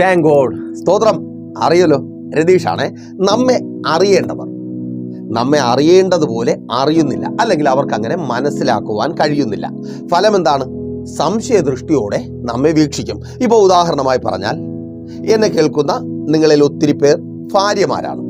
Thank God സ്തോത്രം. അറിയല്ലോ. രതീഷാണേ നമ്മെ അറിയേണ്ടവർ. നമ്മെ അറിയേണ്ടതുപോലെ അറിയുന്നില്ല. അല്ലെങ്കിൽ അവർക്ക് അങ്ങനെ മനസ്സിലാക്കുവാൻ കഴിയുന്നില്ല. ഫലം എന്താണ് സംശയദൃഷ്ടിയോടെ നമ്മെ വീക്ഷിക്കും. ഇപ്പോൾ ഉദാഹരണമായി പറഞ്ഞാൽ എന്നെ കേൾക്കുന്ന നിങ്ങളിൽ ഒത്തിരി പേർ ഭാര്യമാരാണ്.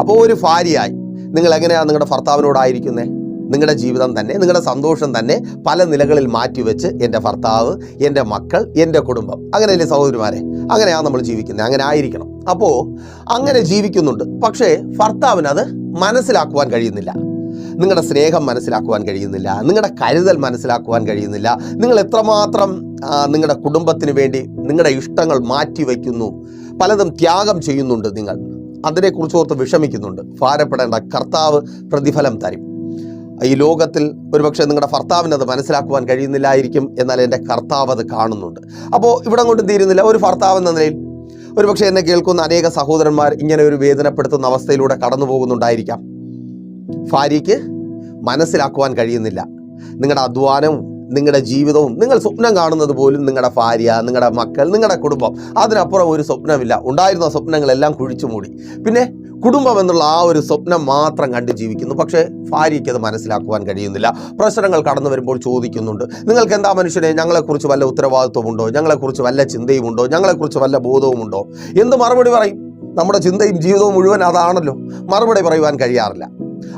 അപ്പോൾ ഒരു ഭാര്യയായി നിങ്ങൾ എങ്ങനെയാണ് നിങ്ങളുടെ ഭർത്താവിനോടായിരിക്കുന്നത് നിങ്ങളുടെ ജീവിതം തന്നെ നിങ്ങളുടെ സന്തോഷം തന്നെ പല നിലകളിൽ മാറ്റിവെച്ച് എന്റെ ഭർത്താവ് എന്റെ മക്കൾ എന്റെ കുടുംബം. അങ്ങനെയല്ലേ സഹോദരിമാരെ? അങ്ങനെയാണ് നമ്മൾ ജീവിക്കുന്നത്. അങ്ങനെ ആയിരിക്കണം. അപ്പോൾ അങ്ങനെ ജീവിക്കുന്നുണ്ട്. പക്ഷേ ഭർത്താവിന് അത് മനസ്സിലാക്കുവാൻ കഴിയുന്നില്ല. നിങ്ങളുടെ സ്നേഹം മനസ്സിലാക്കുവാൻ കഴിയുന്നില്ല. നിങ്ങളുടെ കരുതൽ മനസ്സിലാക്കുവാൻ കഴിയുന്നില്ല. നിങ്ങൾ എത്രമാത്രം നിങ്ങളുടെ കുടുംബത്തിന് വേണ്ടി നിങ്ങളുടെ ഇഷ്ടങ്ങൾ മാറ്റി മാറ്റിവെക്കുന്നു. പലതും ത്യാഗം ചെയ്യുന്നുണ്ട് നിങ്ങൾ. അതിനെക്കുറിച്ച് ഓർത്ത് വിഷമിക്കുന്നുണ്ട്. ഭാരപ്പെടേണ്ട കർത്താവ് പ്രതിഫലം തരും. ഈ ലോകത്തിൽ ഒരുപക്ഷെ നിങ്ങളുടെ ഭർത്താവിന് അത് മനസ്സിലാക്കുവാൻ കഴിയുന്നില്ലായിരിക്കും എന്നാൽ എന്റെ കർത്താവ് അത് കാണുന്നുണ്ട്. അപ്പോൾ ഇവിടെ കൊണ്ട് തീരുന്നില്ല ഒരു ഭർത്താവ് എന്ന നിലയിൽ ഒരുപക്ഷെ എന്നെ കേൾക്കുന്ന അനേക സഹോദരന്മാർ ഇങ്ങനെ ഒരു വേദനപ്പെടുത്തുന്ന അവസ്ഥയിലൂടെ കടന്നു പോകുന്നുണ്ടായിരിക്കാം. ഭാര്യയ്ക്ക് മനസ്സിലാക്കുവാൻ കഴിയുന്നില്ല. നിങ്ങളുടെ അധ്വാനവും നിങ്ങളുടെ ജീവിതവും നിങ്ങൾ സ്വപ്നം കാണുന്നത് പോലും നിങ്ങളുടെ ഭാര്യ നിങ്ങളുടെ മക്കൾ നിങ്ങളുടെ കുടുംബം അതിനപ്പുറം ഒരു സ്വപ്നമില്ല. ഉണ്ടായിരുന്ന സ്വപ്നങ്ങളെല്ലാം കുഴിച്ചു മൂടി. പിന്നെ കുടുംബം എന്നുള്ള ആ ഒരു സ്വപ്നം മാത്രം കണ്ട് ജീവിക്കുന്നു. പക്ഷേ ഭാര്യയ്ക്ക് അത് മനസ്സിലാക്കുവാൻ കഴിയുന്നില്ല. പ്രശ്നങ്ങൾ കടന്നു വരുമ്പോൾ ചോദിക്കുന്നുണ്ട്. നിങ്ങൾക്ക് എന്താ മനുഷ്യനെ? ഞങ്ങളെക്കുറിച്ച് വല്ല ഉത്തരവാദിത്വമുണ്ടോ? ഞങ്ങളെക്കുറിച്ച് വല്ല ചിന്തയുമുണ്ടോ? ഞങ്ങളെക്കുറിച്ച് വല്ല ബോധവുമുണ്ടോ? എന്ത് മറുപടി പറയും? നമ്മുടെ ചിന്തയും ജീവിതവും മുഴുവൻ അതാണല്ലോ. മറുപടി പറയുവാൻ കഴിയാറില്ല.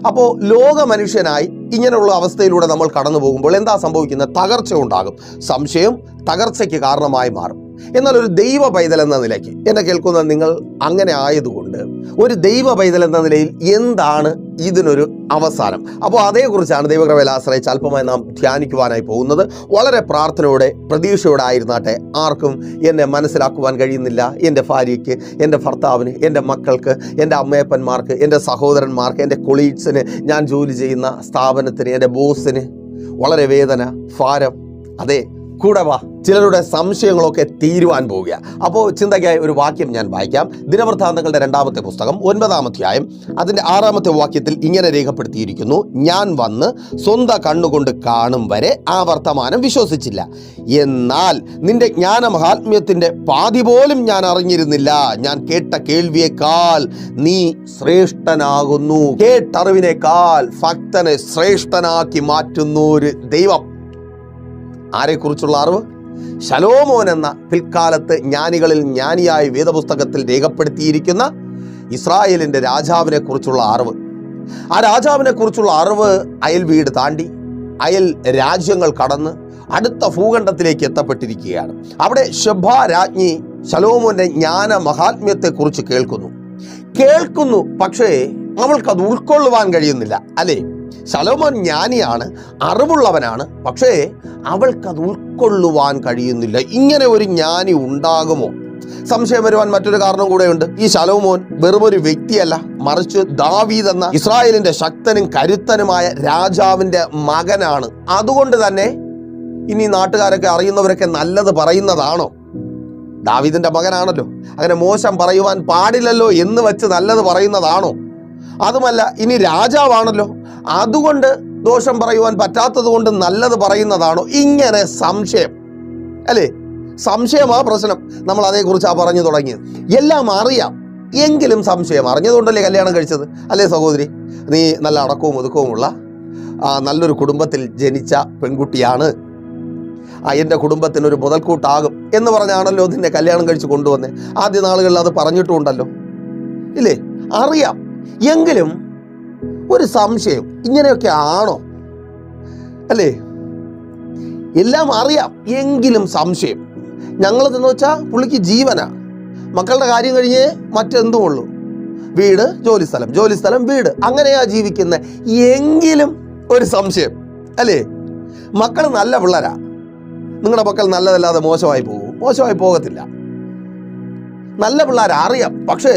അപ്പോൾ ലോക മനുഷ്യനായി ഇങ്ങനെയുള്ള അവസ്ഥയിലൂടെ നമ്മൾ കടന്നു പോകുമ്പോൾ എന്താ സംഭവിക്കുന്നത്? തകർച്ച ഉണ്ടാകും. സംശയം തകർച്ചയ്ക്ക് കാരണമായി മാറും. എന്നാൽ ഒരു ദൈവ പൈതൽ എന്ന നിലയ്ക്ക് എന്നെ കേൾക്കുന്ന നിങ്ങൾ അങ്ങനെ ആയതുകൊണ്ട് ഒരു ദൈവ പൈതൽ എന്ന നിലയിൽ എന്താണ് ഇതിനൊരു അവസാനം? അപ്പോൾ അതേക്കുറിച്ചാണ് ദൈവകൃപയിൽ ആശ്രയിച്ച് അല്പമായി നാം ധ്യാനിക്കുവാനായി പോകുന്നത്. വളരെ പ്രാർത്ഥനയോടെ പ്രതീക്ഷയോടെ ആയിരുന്നാട്ടെ. ആർക്കും എന്നെ മനസ്സിലാക്കുവാൻ കഴിയുന്നില്ല. എന്റെ ഭാര്യയ്ക്ക് എന്റെ ഭർത്താവിന് എന്റെ മക്കൾക്ക് എന്റെ അമ്മയപ്പന്മാർക്ക് എന്റെ സഹോദരന്മാർക്ക് എന്റെ കൊളീഗ്സിന് ഞാൻ ജോലി ചെയ്യുന്ന സ്ഥാപനത്തിന് എന്റെ ബോസിന് വളരെ വേദന ഭാരം അതെ കൂടെ വാ. ചിലരുടെ സംശയങ്ങളൊക്കെ തീരുവാൻ പോവുക അപ്പോൾ ചിന്തയ്ക്കായി ഒരു വാക്യം ഞാൻ വായിക്കാം. ദിനവൃത്താന്തങ്ങളുടെ രണ്ടാമത്തെ പുസ്തകം ഒൻപതാം അധ്യായം അതിന്റെ ആറാമത്തെ വാക്യത്തിൽ ഇങ്ങനെ രേഖപ്പെടുത്തിയിരിക്കുന്നു. ഞാൻ വന്ന് സ്വന്തം കണ്ണുകൊണ്ട് കാണും വരെ ആ വർത്തമാനം വിശ്വസിച്ചില്ല. എന്നാൽ നിന്റെ ജ്ഞാനമഹാത്മ്യത്തിന്റെ പാതി പോലും ഞാൻ അറിഞ്ഞിരുന്നില്ല. ഞാൻ കേട്ട കേൾവിയേക്കാൾ നീ ശ്രേഷ്ഠനാകുന്നു. കേട്ടറിവിനേക്കാൾ ഭക്തനെ ശ്രേഷ്ഠനാക്കി മാറ്റുന്നു ഒരു ദൈവം ആരെക്കുറിച്ചുള്ള അറിവ്? ശലോമോൻ എന്ന പിൽക്കാലത്ത് ജ്ഞാനികളിൽ ജ്ഞാനിയായി വേദപുസ്തകത്തിൽ രേഖപ്പെടുത്തിയിരിക്കുന്ന ഇസ്രായേലിന്റെ രാജാവിനെ കുറിച്ചുള്ള അറിവ്. ആ രാജാവിനെ കുറിച്ചുള്ള അറിവ് അയൽ വീട് താണ്ടി അയൽ രാജ്യങ്ങൾ കടന്ന് അടുത്ത ഭൂഖണ്ഡത്തിലേക്ക് എത്തപ്പെട്ടിരിക്കുകയാണ്. അവിടെ ഷഭ രാജ്ഞി ശലോമോന്റെ ജ്ഞാന മഹാത്മ്യത്തെക്കുറിച്ച് കേൾക്കുന്നു. കേൾക്കുന്നു പക്ഷേ അവൾക്കത് ഉൾക്കൊള്ളുവാൻ കഴിയുന്നില്ല അല്ലേ? ശലോമോൻ ജ്ഞാനിയാണ് അറിവുള്ളവനാണ്. പക്ഷേ അവൾക്കത് ഉൾക്കൊള്ളുവാൻ കഴിയുന്നില്ല. ഇങ്ങനെ ഒരു ജ്ഞാനി ഉണ്ടാകുമോ? സംശയം വരുവാൻ മറ്റൊരു കാരണം കൂടെയുണ്ട്. ഈ ശലോമോൻ വെറുമൊരു വ്യക്തിയല്ല. മറിച്ച് ദാവീദ് എന്ന ഇസ്രായേലിന്റെ ശക്തനും കരുത്തനുമായ രാജാവിന്റെ മകനാണ്. അതുകൊണ്ട് തന്നെ ഇനി നാട്ടുകാരൊക്കെ അറിയുന്നവരൊക്കെ നല്ലത് പറയുന്നതാണോ? ദാവീദിന്റെ മകനാണല്ലോ. അങ്ങനെ മോശം പറയുവാൻ പാടില്ലല്ലോ എന്ന് വെച്ച് നല്ലത് പറയുന്നതാണോ? അതുമല്ല ഇനി രാജാവാണല്ലോ. അതുകൊണ്ട് ദോഷം പറയുവാൻ പറ്റാത്തത് കൊണ്ട് നല്ലത് പറയുന്നതാണോ? ഇങ്ങനെ സംശയം. അല്ലേ? സംശയമാ പ്രശ്നം. നമ്മൾ അതേക്കുറിച്ചാണ് പറഞ്ഞു തുടങ്ങിയത്. എല്ലാം അറിയാം. എങ്കിലും സംശയം. അറിഞ്ഞതുകൊണ്ടല്ലേ കല്യാണം കഴിച്ചത്? അല്ലേ സഹോദരി? നീ നല്ല അടക്കവും ഒതുക്കവുമുള്ള ആ, നല്ലൊരു കുടുംബത്തിൽ ജനിച്ച പെൺകുട്ടിയാണ്. ആ എന്റെ കുടുംബത്തിനൊരു മുതൽക്കൂട്ടാകും എന്ന് പറഞ്ഞാണല്ലോ നിന്നെ കല്യാണം കഴിച്ച് കൊണ്ടുവന്നേ. ആദ്യ നാളുകളിൽ അത് പറഞ്ഞിട്ടുണ്ടല്ലോ. ഇല്ലേ? അറിയാം. എങ്കിലും ഒരു സംശയം. ഇങ്ങനെയൊക്കെ ആണോ? അല്ലേ? എല്ലാം അറിയാം. എങ്കിലും സംശയം. ഞങ്ങളതെന്ന് വെച്ചാൽ പുള്ളിക്ക് ജീവനാ. മക്കളുടെ കാര്യം കഴിഞ്ഞേ മറ്റെന്തും ഉള്ളൂ? വീട് ജോലിസ്ഥലം ജോലിസ്ഥലം വീട്. അങ്ങനെയാ ജീവിക്കുന്നത് എങ്കിലും ഒരു സംശയം. അല്ലേ? മക്കൾ നല്ല പിള്ളേരാ. നിങ്ങളുടെ മക്കൾ നല്ലതല്ലാതെ മോശമായി പോകും മോശമായി പോകത്തില്ല. നല്ല പിള്ളേരാ അറിയാം പക്ഷേ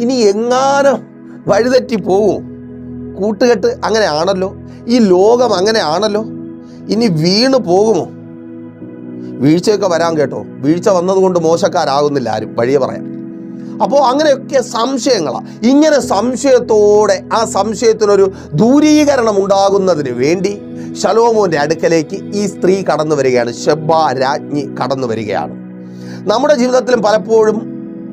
ഇനി എങ്ങാനും വഴിതെറ്റി പോവും. കൂട്ടുകെട്ട് അങ്ങനെയാണല്ലോ? ഈ ലോകം അങ്ങനെയാണല്ലോ? ഇനി വീണു പോകുമോ? വീഴ്ചയൊക്കെ വരാൻ കേട്ടോ. വീഴ്ച വന്നതുകൊണ്ട് മോശക്കാരാകുന്നില്ല ആരും വഴിയെ പറയാം അപ്പോൾ അങ്ങനെയൊക്കെ സംശയങ്ങളാണ് ഇങ്ങനെ സംശയത്തോടെ ആ സംശയത്തിനൊരു ദൂരീകരണം ഉണ്ടാകുന്നതിന് വേണ്ടി ശലോമോന്റെ അടുക്കലേക്ക് ഈ സ്ത്രീ കടന്നു വരികയാണ്. ഷെബ രാജ്ഞി കടന്നു വരികയാണ്. നമ്മുടെ ജീവിതത്തിലും പലപ്പോഴും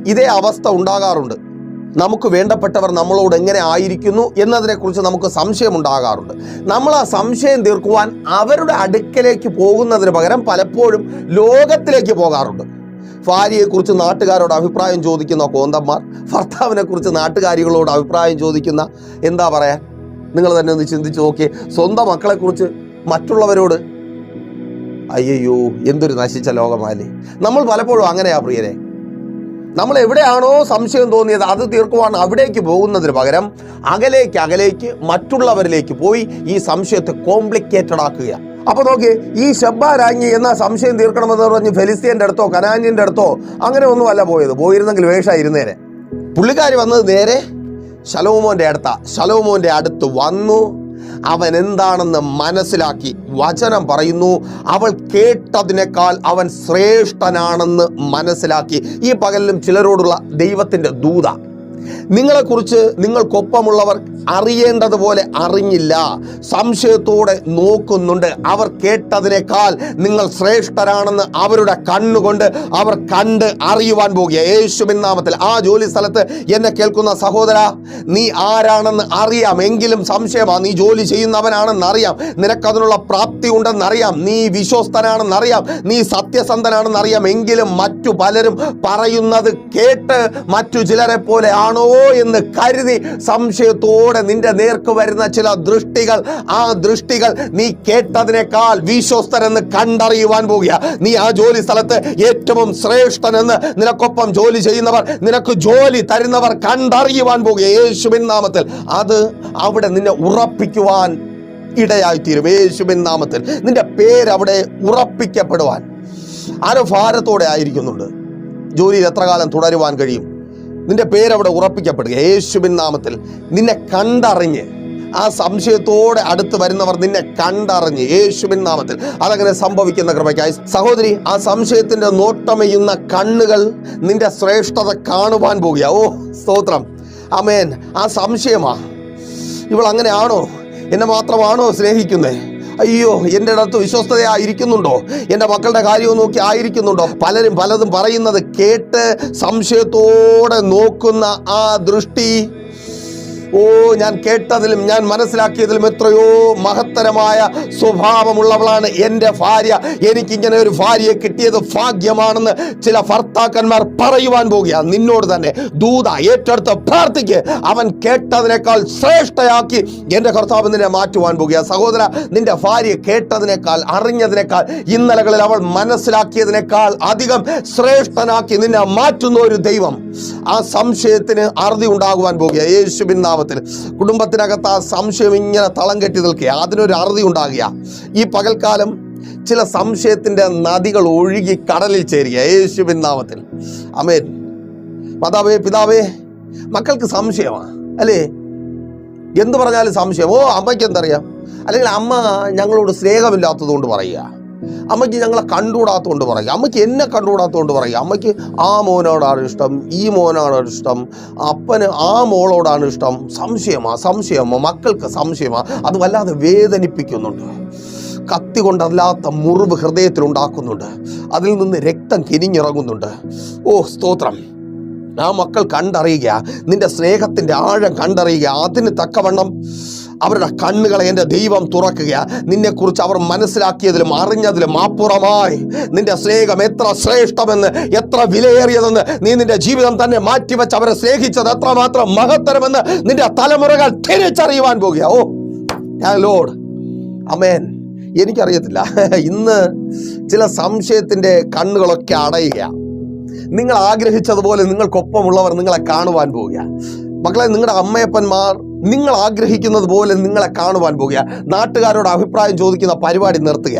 ഇതേ അവസ്ഥ ഉണ്ടാകാറുണ്ട്. നമുക്ക് വേണ്ടപ്പെട്ടവർ നമ്മളോട് എങ്ങനെ ആയിരിക്കുന്നു എന്നതിനെക്കുറിച്ച് നമുക്ക് സംശയമുണ്ടാകാറുണ്ട്. നമ്മൾ ആ സംശയം തീർക്കുവാൻ അവരുടെ അടുക്കലേക്ക് പോകുന്നതിന് പകരം പലപ്പോഴും ലോകത്തിലേക്ക് പോകാറുണ്ട്. ഭാര്യയെക്കുറിച്ച് നാട്ടുകാരോട് അഭിപ്രായം ചോദിക്കുന്ന കോന്തന്മാർ ഭർത്താവിനെക്കുറിച്ച് നാട്ടുകാരികളോട് അഭിപ്രായം ചോദിക്കുന്ന എന്താ പറയാ നിങ്ങൾ തന്നെ ഒന്ന് ചിന്തിച്ച് നോക്കി സ്വന്തം മക്കളെക്കുറിച്ച് മറ്റുള്ളവരോട് അയ്യോ എന്തൊരു നശിച്ച ലോകമാലേ. നമ്മൾ പലപ്പോഴും അങ്ങനെയാ പ്രിയരെ. നമ്മൾ എവിടെയാണോ സംശയം തോന്നിയത് അത് തീർക്കുവാൻ അവിടേക്ക് പോകുന്നതിന് പകരം അകലേക്ക് അകലേക്ക് മറ്റുള്ളവരിലേക്ക് പോയി ഈ സംശയത്തെ കോംപ്ലിക്കേറ്റഡ് ആക്കുക. അപ്പൊ നോക്കി ഈ ശബ്ബാരാഞ്ഞി എന്ന സംശയം തീർക്കണമെന്ന് പറഞ്ഞ് ഫെലിസ്തീന്റെ അടുത്തോ കനാന്യന്റെ അടുത്തോ അങ്ങനെ ഒന്നും ഒന്നുമല്ല പോയത്. പോയിരുന്നെങ്കിൽ വേഷായിരുന്നേരെ പുള്ളിക്കാരി വന്നത് നേരെ ശലോമോന്റെ അടുത്ത. ശലോമോന്റെ അടുത്ത് വന്നു. അവൻ എന്താണെന്ന് മനസ്സിലാക്കി വചനം പറയുന്നു. അവൾ കേട്ടതിനേക്കാൾ അവൻ ശ്രേഷ്ഠനാണെന്ന് മനസ്സിലാക്കി. ഈ പകലിലും ചിലരോടുള്ള ദൈവത്തിന്റെ ദൂത നിങ്ങളെക്കുറിച്ച് നിങ്ങൾക്കൊപ്പമുള്ളവർ അറിയേണ്ടതുപോലെ അറിഞ്ഞില്ല. സംശയത്തോടെ നോക്കുന്നുണ്ട്. അവർ കേട്ടതിനേക്കാൾ നിങ്ങൾ ശ്രേഷ്ഠരാണെന്ന് അവരുടെ കണ്ണുകൊണ്ട് അവർ കണ്ട് അറിയുവാൻ പോകുക. യേശുവിൻ നാമത്തിൽ ആ ജോലി സ്ഥലത്ത് എന്നെ കേൾക്കുന്ന സഹോദര നീ ആരാണെന്ന് അറിയാം. എങ്കിലും സംശയമാ നീ ജോലി ചെയ്യുന്നവനാണെന്ന് അറിയാം നിനക്കതിനുള്ള പ്രാപ്തി ഉണ്ടെന്നറിയാം. നീ വിശ്വസ്തനാണെന്ന് അറിയാം നീ സത്യസന്ധനാണെന്ന് അറിയാം എങ്കിലും മറ്റു പലരും പറയുന്നത് കേട്ട് മറ്റു ചിലരെ പോലെ ആണോ. എന്ന് കരുതി സംശയത്തോടെ നിന്റെ നേർക്ക് വരുന്ന ചില ദൃഷ്ടികൾ ആ ദൃഷ്ടികൾ നീ കേട്ടതിനേക്കാൾ വിശ്വസ്തരെന്ന് കണ്ടറിയുവാൻ പോകുക. നീ ആ ജോലി സ്ഥലത്ത് ഏറ്റവും ശ്രേഷ്ഠനെന്ന് നിനക്കൊപ്പം ജോലി ചെയ്യുന്നവർ നിനക്ക് ജോലി തരുന്നവർ കണ്ടറിയുവാൻ പോകുക. യേശുവിൻ നാമത്തിൽ. അത് അവിടെ നിന്നെ ഉറപ്പിക്കുവാൻ ഇടയായിത്തീരും. യേശുവിൻ നാമത്തിൽ. നിന്റെ പേര് അവിടെ ഉറപ്പിക്കപ്പെടുവാൻ. ആരോ ഭാരത്തോടെ ആയിരിക്കുന്നുണ്ട്. ജോലിയിൽ എത്ര കാലം തുടരുവാൻ കഴിയും? നിന്റെ പേര് അവിടെ ഉറപ്പിക്കപ്പെടുക. യേശുവിൻ നാമത്തിൽ നിന്നെ കണ്ടറിഞ്ഞ് ആ സംശയത്തോടെ അടുത്ത് വരുന്നവർ നിന്നെ കണ്ടറിഞ്ഞ് യേശുവിൻ നാമത്തിൽ. അതങ്ങനെ സംഭവിക്കുന്ന കൃപയ്ക്കായി. സഹോദരി ആ സംശയത്തിന്റെ നോട്ടമയുന്ന കണ്ണുകൾ നിന്റെ ശ്രേഷ്ഠത കാണുവാൻ പോകുക. ഓ സ്തോത്രം. അമേൻ ആ സംശയമാ. ഇവൾ അങ്ങനെയാണോ? എന്നെ മാത്രമാണോ സ്നേഹിക്കുന്നത് അയ്യോ എന്റെ അടുത്ത് വിശ്വസ്തതയായിരിക്കുന്നുണ്ടോ? എന്റെ മക്കളുടെ കാര്യവും നോക്കി ആയിരിക്കുന്നുണ്ടോ? പലരും പലതും പറയുന്നത് കേട്ട് സംശയത്തോടെ നോക്കുന്ന ആ ദൃഷ്ടി. ഓ ഞാൻ കേട്ടതിലും ഞാൻ മനസ്സിലാക്കിയതിലും എത്രയോ മഹത്തരമായ സ്വഭാവമുള്ളവളാണ് എന്റെ ഭാര്യ. എനിക്കിങ്ങനെ ഒരു ഭാര്യയെ കിട്ടിയത് ഭാഗ്യമാണെന്ന് ചില ഭർത്താക്കന്മാർ പറയുവാൻ പോകുക. നിന്നോട് തന്നെ ദൂത ഏറ്റെടുത്ത് പ്രാർത്ഥിക്ക്. അവൻ കേട്ടതിനേക്കാൾ ശ്രേഷ്ഠയാക്കി എന്റെ കർത്താവ് നിന്നെ മാറ്റുവാൻ പോകുക. സഹോദര നിന്റെ ഭാര്യ കേട്ടതിനേക്കാൾ അറിഞ്ഞതിനേക്കാൾ ഇന്നലകളിൽ അവൾ മനസ്സിലാക്കിയതിനേക്കാൾ അധികം ശ്രേഷ്ഠനാക്കി നിന്നെ മാറ്റുന്ന ഒരു ദൈവം ആ സംശയത്തിന് അറുതി ഉണ്ടാകുവാൻ പോകുക. യേശുവിൻ നാമത്തിൽ കുടുംബത്തിനകത്ത് ആ സംശയം ഇങ്ങനെ തളം കെട്ടി നിൽക്കുക അതിനൊരു അറുതി ഉണ്ടാകുക. ഈ പകൽക്കാലം ചില സംശയത്തിന്റെ നദികൾ ഒഴുകി കടലിൽ ചേരുക. യേശുവിൻ നാമത്തിൽ. അമേൻ മാതാവേ പിതാവേ മക്കൾക്ക് സംശയമാണ് അല്ലേ? എന്ത് പറഞ്ഞാലും സംശയം. ഓ അമ്മയ്ക്ക് എന്തറിയാം? അല്ലെങ്കിൽ അമ്മ ഞങ്ങളോട് സ്നേഹമില്ലാത്തത് കൊണ്ട് പറയുക. അമ്മയ്ക്ക് ഞങ്ങളെ കണ്ടുകൂടാത്തതുകൊണ്ട് പറയും. അമ്മയ്ക്ക് എന്നെ കണ്ടുകൂടാത്തതുകൊണ്ട് പറയും. അമ്മയ്ക്ക് ആ മോനോടാണ് ഇഷ്ടം ഈ മോനാണ് ഇഷ്ടം അപ്പന് ആ മോളോടാണ് ഇഷ്ടം. സംശയമാ സംശയമാ മക്കൾക്ക് സംശയമാ. അത് വല്ലാതെ വേദനിപ്പിക്കുന്നുണ്ട്. കത്തി കൊണ്ടല്ലാത്ത മുറിവ് ഹൃദയത്തിൽ ഉണ്ടാക്കുന്നുണ്ട് അതിൽ നിന്ന് രക്തം കിനിഞ്ഞിറങ്ങുന്നുണ്ട്. ഓ സ്തോത്രം. ആ മക്കൾ കണ്ടറിയുക നിന്റെ സ്നേഹത്തിന്റെ ആഴം കണ്ടറിയുക അതിന് തക്കവണ്ണം അവരുടെ കണ്ണുകളെ എന്റെ ദൈവം തുറക്കുക നിന്നെക്കുറിച്ച് അവർ മനസ്സിലാക്കിയതിലും അറിഞ്ഞതിലും അപ്പുറമായി. നിന്റെ സ്നേഹം എത്ര ശ്രേഷ്ഠമെന്ന് എത്ര വിലയേറിയതെന്ന് നീ നിന്റെ ജീവിതം തന്നെ മാറ്റിവെച്ച് അവരെ സ്നേഹിച്ചത് എത്രമാത്രം മഹത്തരമെന്ന് നിന്റെ തലമുറകൾ തിരിച്ചറിയുവാൻ പോകുക ഓ ലോഡ് അമേൻ എനിക്കറിയത്തില്ല. ഇന്ന് ചില സംശയത്തിന്റെ കണ്ണുകളൊക്കെ അടയുക നിങ്ങൾ ആഗ്രഹിച്ചതുപോലെ നിങ്ങൾക്കൊപ്പമുള്ളവർ നിങ്ങളെ കാണുവാൻ പോവുക മക്കളെ നിങ്ങളുടെ അമ്മയപ്പന്മാർ നിങ്ങൾ ആഗ്രഹിക്കുന്നത് പോലെ നിങ്ങളെ കാണുവാൻ പോകുക. നാട്ടുകാരോട് അഭിപ്രായം ചോദിക്കുന്ന പരിപാടി നിർത്തുക.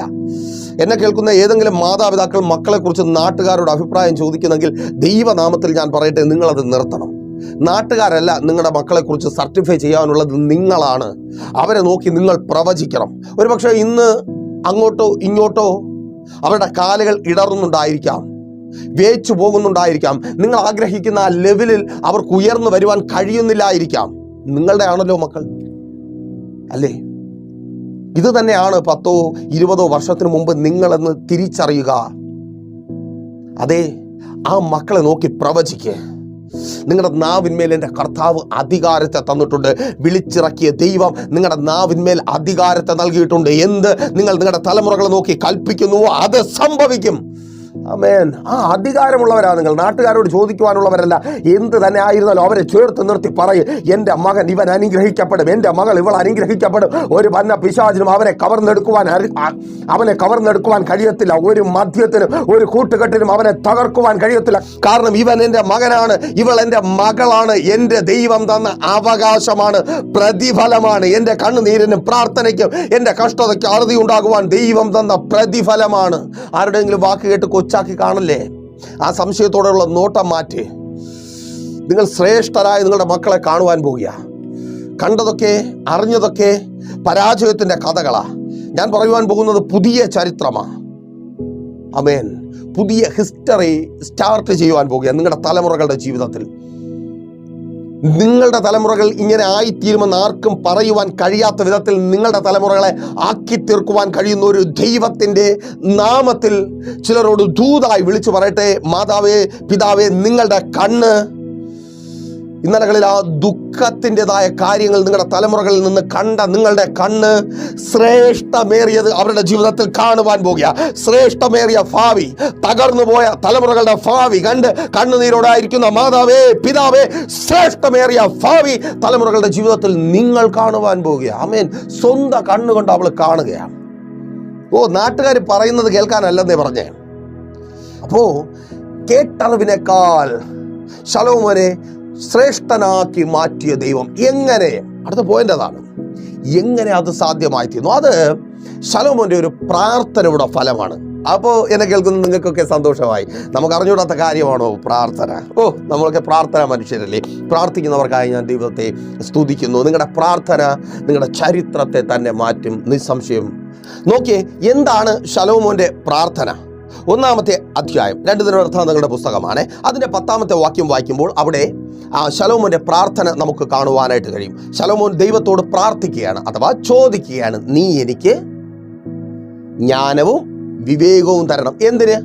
എന്നെ കേൾക്കുന്ന ഏതെങ്കിലും മാതാപിതാക്കൾ മക്കളെക്കുറിച്ച് നാട്ടുകാരോട് അഭിപ്രായം ചോദിക്കുന്നെങ്കിൽ ദൈവനാമത്തിൽ ഞാൻ പറയട്ടെ നിങ്ങളത് നിർത്തണം. നാട്ടുകാരല്ല നിങ്ങളുടെ മക്കളെക്കുറിച്ച് സർട്ടിഫൈ ചെയ്യാനുള്ളത് നിങ്ങളാണ്. അവരെ നോക്കി നിങ്ങൾ പ്രവചിക്കണം. ഒരുപക്ഷെ ഇന്ന് അങ്ങോട്ടോ ഇങ്ങോട്ടോ അവരുടെ കാലുകൾ ഇടറുന്നുണ്ടായിരിക്കാം. വേച്ചു പോകുന്നുണ്ടായിരിക്കാം. നിങ്ങൾ ആഗ്രഹിക്കുന്ന ആ ലെവലിൽ അവർക്ക് ഉയർന്നു വരുവാൻ കഴിയുന്നില്ലായിരിക്കാം. നിങ്ങളുടെ ആണല്ലോ മക്കൾ. അല്ലേ? ഇത് തന്നെയാണ് പത്തോ ഇരുപതോ വർഷത്തിന് മുമ്പ് നിങ്ങളെന്ന് തിരിച്ചറിയുക. അതെ ആ മക്കളെ നോക്കി പ്രവചിക്കുക നിങ്ങളുടെ നാവിന്മേൽ എന്റെ കർത്താവ് അധികാരത്തെ തന്നിട്ടുണ്ട്. വിളിച്ചിറക്കിയ ദൈവം നിങ്ങളുടെ നാവിന്മേൽ അധികാരത്തെ നൽകിയിട്ടുണ്ട്. എന്ത് നിങ്ങൾ നിങ്ങളുടെ തലമുറകളെ നോക്കി കൽപ്പിക്കുന്നുവോ? അത് സംഭവിക്കും. അമേൻ ആ അധികാരമുള്ളവരാണ് നിങ്ങൾ. നാട്ടുകാരോട് ചോദിക്കുവാനുള്ളവരല്ല. എന്ത് തന്നെ ആയിരുന്നാലും അവരെ ചേർത്ത് നിർത്തി പറയും. എന്റെ മകൻ ഇവൻ അനുഗ്രഹിക്കപ്പെടും. എന്റെ മകൾ ഇവൾ അനുഗ്രഹിക്കപ്പെടും. ഒരു വന്ന പിശാചിനും അവരെ കവർന്നെടുക്കുവാൻ അവനെ കവർന്നെടുക്കുവാൻ കഴിയത്തില്ല. ഒരു മദ്യത്തിനും ഒരു കൂട്ടുകെട്ടിനും അവനെ തകർക്കുവാൻ കഴിയത്തില്ല. കാരണം ഇവൻ എന്റെ മകനാണ്. ഇവൾ എന്റെ മകളാണ്. എന്റെ ദൈവം തന്ന അവകാശമാണ്. പ്രതിഫലമാണ്. എന്റെ കണ്ണുനീരിനും പ്രാർത്ഥനയ്ക്കും എന്റെ കഷ്ടതയ്ക്ക് അറുതി ഉണ്ടാകുവാൻ ദൈവം തന്ന പ്രതിഫലമാണ്. ആരുടെയെങ്കിലും വാക്ക് കേട്ട് കൊച്ചാക്കി കാണല്ലേ? ആ സംശയത്തോടെയുള്ള നോട്ടം മാറ്റി. നിങ്ങൾ ശ്രേഷ്ഠരായ നിങ്ങളുടെ മക്കളെ കാണുവാൻ പോവുക കണ്ടതൊക്കെ അറിഞ്ഞതൊക്കെ പരാജയത്തിന്റെ കഥകളാ. ഞാൻ പറയുവാൻ പോകുന്നത് പുതിയ ചരിത്രമാ. അമേൻ. പുതിയ ഹിസ്റ്ററി സ്റ്റാർട്ട് ചെയ്യുവാൻ പോകുക നിങ്ങളുടെ തലമുറകളുടെ ജീവിതത്തിൽ. നിങ്ങളുടെ തലമുറകൾ ഇങ്ങനെ ആയിത്തീരുമെന്ന് ആർക്കും പറയുവാൻ കഴിയാത്ത വിധത്തിൽ നിങ്ങളുടെ തലമുറകളെ ആക്കി തീർക്കുവാൻ കഴിയുന്ന ഒരു ദൈവത്തിന്റെ നാമത്തിൽ ചിലരോട് ദൂതായി വിളിച്ചു പറയട്ടെ മാതാവേ പിതാവേ നിങ്ങളുടെ കണ്ണ് ഇന്നലകളിൽ ആ ദുഃഖത്തിന്റെതായ കാര്യങ്ങൾ നിങ്ങളുടെ തലമുറകളിൽ നിന്ന് കണ്ട നിങ്ങളുടെ കണ്ണ് ശ്രേഷ്ഠമേറിയത് അവരുടെ ജീവിതത്തിൽ കാണുവാൻ പോകുക. ശ്രേഷ്ഠമേറിയ ഭാവി തകർന്നു പോയ തലമുറകളുടെ ഭാവി കണ്ട് കണ്ണുനീരോടായിരിക്കുന്ന മാതാവേ പിതാവേ ശ്രേഷ്ഠമേറിയ ഭാവി തലമുറകളുടെ ജീവിതത്തിൽ നിങ്ങൾ കാണുവാൻ പോകുക. അമേൻ സ്വന്തം കണ്ണുകൊണ്ട് അവൾ കാണുകയാണ്. ഓ നാട്ടുകാർ പറയുന്നത് കേൾക്കാനല്ലെന്നേ പറഞ്ഞേ. അപ്പോ കേട്ടറിവിനേക്കാൾ ശലോമോനെ ശ്രേഷ്ഠനാക്കി മാറ്റിയ ദൈവം എങ്ങനെ? അടുത്ത പോയിന്റ് അതാണ്. എങ്ങനെ അത് സാധ്യമായി തീർന്നു അത് ശലോമോന്റെ ഒരു പ്രാർത്ഥനയുടെ ഫലമാണ്. അപ്പോൾ എന്നെ കേൾക്കുന്ന നിങ്ങൾക്കൊക്കെ സന്തോഷമായി. നമുക്ക് അറിഞ്ഞുകൂടാത്ത കാര്യമാണോ പ്രാർത്ഥന? ഓ നമ്മളൊക്കെ പ്രാർത്ഥന മനുഷ്യരല്ലേ? പ്രാർത്ഥിക്കുന്നവർക്കായി ഞാൻ ദൈവത്തെ സ്തുതിക്കുന്നു. നിങ്ങളുടെ പ്രാർത്ഥന നിങ്ങളുടെ ചരിത്രത്തെ തന്നെ മാറ്റും. നിസ്സംശയം. നോക്കിയേ എന്താണ് ശലോമോന്റെ പ്രാർത്ഥന? ഒന്നാമത്തെ അധ്യായം രണ്ട് ദിനവൃത്താന്തങ്ങളുടെ പുസ്തകമാണ്. അതിന്റെ പത്താമത്തെ വാക്യം വായിക്കുമ്പോൾ അവിടെ ആ ശലോമോന്റെ പ്രാർത്ഥന നമുക്ക് കാണുവാനായിട്ട് കഴിയും. ശലോമോൻ ദൈവത്തോട് പ്രാർത്ഥിക്കുകയാണ് അഥവാ ചോദിക്കുകയാണ് നീ എനിക്ക് ജ്ഞാനവും വിവേകവും തരണം. എന്തിന്?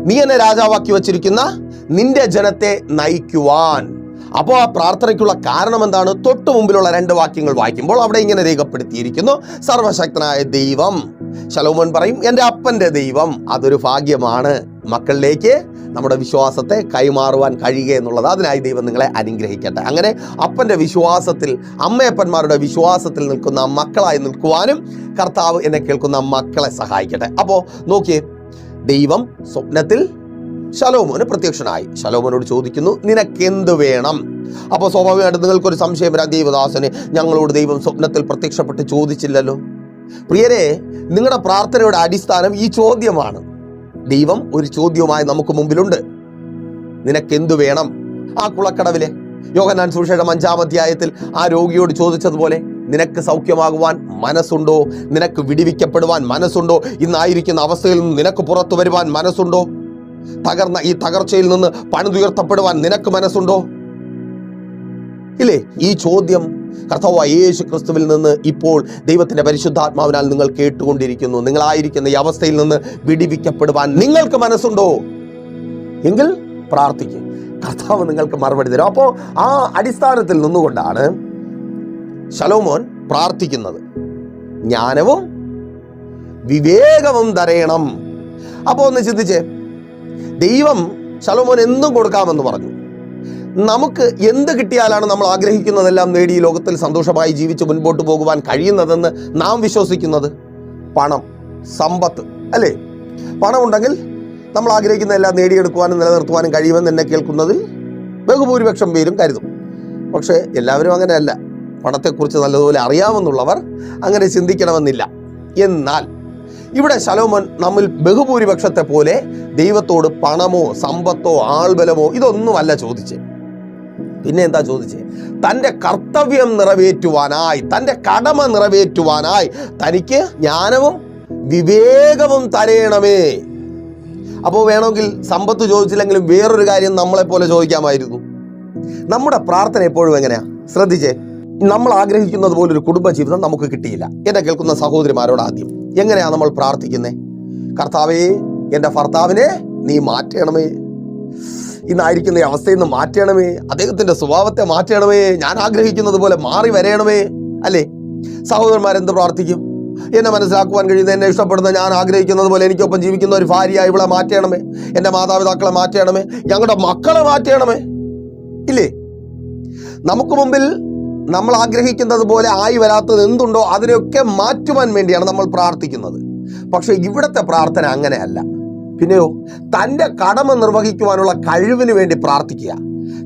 നീ എന്നെ രാജാവാക്കി വച്ചിരിക്കുന്ന നിന്റെ ജനത്തെ നയിക്കുവാൻ. അപ്പോൾ ആ പ്രാർത്ഥനയ്ക്കുള്ള കാരണം എന്താണ്? തൊട്ടു മുമ്പിലുള്ള രണ്ട് വാക്യങ്ങൾ വായിക്കുമ്പോൾ അവിടെ ഇങ്ങനെ രേഖപ്പെടുത്തിയിരിക്കുന്നു സർവശക്തനായ ദൈവം ശലോമോൻ പറയും എന്റെ അപ്പന്റെ ദൈവം അതൊരു ഭാഗ്യമാണ്. മക്കളിലേക്ക് നമ്മുടെ വിശ്വാസത്തെ കൈമാറുവാൻ കഴിയുക എന്നുള്ളത് അതിനായി ദൈവം നിങ്ങളെ അനുഗ്രഹിക്കട്ടെ. അങ്ങനെ അപ്പന്റെ വിശ്വാസത്തിൽ അമ്മയപ്പന്മാരുടെ വിശ്വാസത്തിൽ നിൽക്കുന്ന മക്കളായി നിൽക്കുവാനും കർത്താവ് എന്നെ കേൾക്കുന്ന മക്കളെ സഹായിക്കട്ടെ. അപ്പോൾ നോക്കിയേ ദൈവം സ്വപ്നത്തിൽ ശലോമോന് പ്രത്യക്ഷനായി. ശലോമോനോട് ചോദിക്കുന്നു നിനക്കെന്ത് വേണം? അപ്പോൾ സ്വാഭാവികമായിട്ട് നിങ്ങൾക്കൊരു സംശയം വരാം ദൈവദാസന് ഞങ്ങളോട് ദൈവം സ്വപ്നത്തിൽ പ്രത്യക്ഷപ്പെട്ട് ചോദിച്ചില്ലല്ലോ. പ്രിയരെ നിങ്ങളുടെ പ്രാർത്ഥനയുടെ അടിസ്ഥാനം ഈ ചോദ്യമാണ്. ദൈവം ഒരു ചോദ്യവുമായി നമുക്ക് മുമ്പിലുണ്ട്. നിനക്കെന്തു വേണം? ആ കുളക്കടവിലെ യോഹനാൻ സുവിശേഷം അഞ്ചാം അധ്യായത്തിൽ ആ രോഗിയോട് ചോദിച്ചതുപോലെ നിനക്ക് സൗഖ്യമാകുവാൻ മനസ്സുണ്ടോ? നിനക്ക് വിടിവിക്കപ്പെടുവാൻ മനസ്സുണ്ടോ? ഇന്നായിരിക്കുന്ന അവസ്ഥയിൽ നിന്ന് നിനക്ക് പുറത്തു വരുവാൻ മനസ്സുണ്ടോ? തകർന്ന ഈ തകർച്ചയിൽ നിന്ന് പണിതുയർത്തപ്പെടുവാൻ നിനക്ക് മനസ്സുണ്ടോ? ഇല്ലേ ഈ ചോദ്യം കർത്താവ് യേശു ക്രിസ്തുവിൽ നിന്ന് ഇപ്പോൾ ദൈവത്തിന്റെ പരിശുദ്ധാത്മാവിനാൽ നിങ്ങൾ കേട്ടുകൊണ്ടിരിക്കുന്നു. നിങ്ങളായിരിക്കുന്ന ഈ അവസ്ഥയിൽ നിന്ന് വിടിവിക്കപ്പെടുവാൻ നിങ്ങൾക്ക് മനസ്സുണ്ടോ? എങ്കിൽ പ്രാർത്ഥിക്കും. കർത്താവ് നിങ്ങൾക്ക് മറുപടി തരും. അപ്പോൾ ആ അടിസ്ഥാനത്തിൽ നിന്നുകൊണ്ടാണ് ശലോമോൻ പ്രാർത്ഥിക്കുന്നത്. ജ്ഞാനവും വിവേകവും തരയണം അപ്പോൾ ഒന്ന് ചിന്തിച്ചേ ദൈവം ശലോമോൻ എന്തും കൊടുക്കാമെന്ന് പറഞ്ഞു. നമുക്ക് എന്ത് കിട്ടിയാലാണ് നമ്മൾ ആഗ്രഹിക്കുന്നതെല്ലാം നേടി ഈ ലോകത്തിൽ സന്തോഷമായി ജീവിച്ച് മുൻപോട്ട് പോകുവാൻ കഴിയുന്നതെന്ന് നാം വിശ്വസിക്കുന്നത്? പണം സമ്പത്ത് അല്ലേ? പണമുണ്ടെങ്കിൽ നമ്മൾ ആഗ്രഹിക്കുന്നതെല്ലാം നേടിയെടുക്കുവാനും നിലനിർത്തുവാനും കഴിയുമെന്ന് എന്നെ കേൾക്കുന്നതിൽ ബഹുഭൂരിപക്ഷം പേരും കരുതും. പക്ഷേ എല്ലാവരും അങ്ങനെയല്ല. പണത്തെക്കുറിച്ച് നല്ലതുപോലെ അറിയാമെന്നുള്ളവർ അങ്ങനെ ചിന്തിക്കണമെന്നില്ല. എന്നാൽ ഇവിടെ ശലോമൻ നമ്മിൽ ബഹുഭൂരിപക്ഷത്തെ പോലെ ദൈവത്തോട് പണമോ സമ്പത്തോ ആൾബലമോ ഇതൊന്നുമല്ല ചോദിച്ചേ. പിന്നെ എന്താ ചോദിച്ചേ? തന്റെ കർത്തവ്യം നിറവേറ്റുവാനായി തന്റെ കടമ നിറവേറ്റുവാനായി തനിക്ക് ജ്ഞാനവും വിവേകവും തരയണമേ അപ്പോൾ വേണമെങ്കിൽ സമ്പത്ത് ചോദിച്ചില്ലെങ്കിലും വേറൊരു കാര്യം നമ്മളെപ്പോലെ ചോദിക്കാമായിരുന്നു. നമ്മുടെ പ്രാർത്ഥന എപ്പോഴും എങ്ങനെയാ? ശ്രദ്ധിച്ചേ നമ്മൾ ആഗ്രഹിക്കുന്നത് പോലെ ഒരു കുടുംബജീവിതം നമുക്ക് കിട്ടിയില്ല. എന്നെ കേൾക്കുന്ന സഹോദരിമാരോട് ആദ്യം എങ്ങനെയാ നമ്മൾ പ്രാർത്ഥിക്കുന്നത് കർത്താവേ എന്റെ ഭർത്താവിനെ നീ മാറ്റണമേ. ഇന്നായിരിക്കുന്ന ഈ അവസ്ഥയിൽ നിന്ന് മാറ്റണമേ? അദ്ദേഹത്തിന്റെ സ്വഭാവത്തെ മാറ്റണമേ? ഞാൻ ആഗ്രഹിക്കുന്നത് പോലെ മാറി വരയണമേ? അല്ലേ? സഹോദരന്മാരെന്ത് പ്രാർത്ഥിക്കും? എന്നെ മനസ്സിലാക്കുവാൻ കഴിയുന്ന എന്നെ ഇഷ്ടപ്പെടുന്ന ഞാൻ ആഗ്രഹിക്കുന്നത് പോലെ എനിക്കൊപ്പം ജീവിക്കുന്ന ഒരു ഭാര്യ ഇവളെ മാറ്റണമേ? എന്റെ മാതാപിതാക്കളെ മാറ്റണമേ? ഞങ്ങളുടെ മക്കളെ മാറ്റണമേ? ഇല്ലേ? നമുക്ക് മുമ്പിൽ നമ്മൾ ആഗ്രഹിക്കുന്നത് പോലെ ആയി വരാത്തത് എന്തുണ്ടോ അതിനെയൊക്കെ മാറ്റുവാൻ വേണ്ടിയാണ് നമ്മൾ പ്രാർത്ഥിക്കുന്നത്. പക്ഷെ ഇവിടുത്തെ പ്രാർത്ഥന അങ്ങനെയല്ല. പിന്നെയോ തന്റെ കടമ നിർവഹിക്കുവാനുള്ള കഴിവിന് വേണ്ടി പ്രാർത്ഥിക്കുക.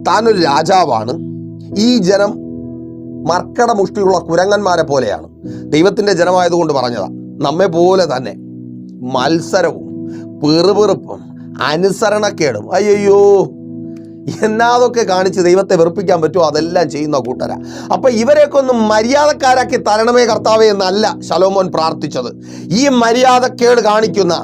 താനൊരു രാജാവാണ്. ഈ ജനം മർക്കട മുഷ്ടിയുള്ള കുരങ്ങന്മാരെ പോലെയാണ്. ദൈവത്തിന്റെ ജനമായതുകൊണ്ട് പറഞ്ഞതാ നമ്മെ പോലെ തന്നെ മത്സരവും പെറുപെറുപ്പും അനുസരണക്കേടും. അയ്യോ എന്നാതൊക്കെ കാണിച്ച് ദൈവത്തെ വെറുപ്പിക്കാൻ പറ്റുമോ? അതെല്ലാം ചെയ്യുന്ന കൂട്ടരാ. അപ്പൊ ഇവരെയൊക്കെ ഒന്ന് മര്യാദക്കാരാക്കി തരണമേ കർത്താവേ എന്നല്ല ശലോമോൻ പ്രാർത്ഥിച്ചത്. ഈ മര്യാദക്കേട് കാണിക്കുന്ന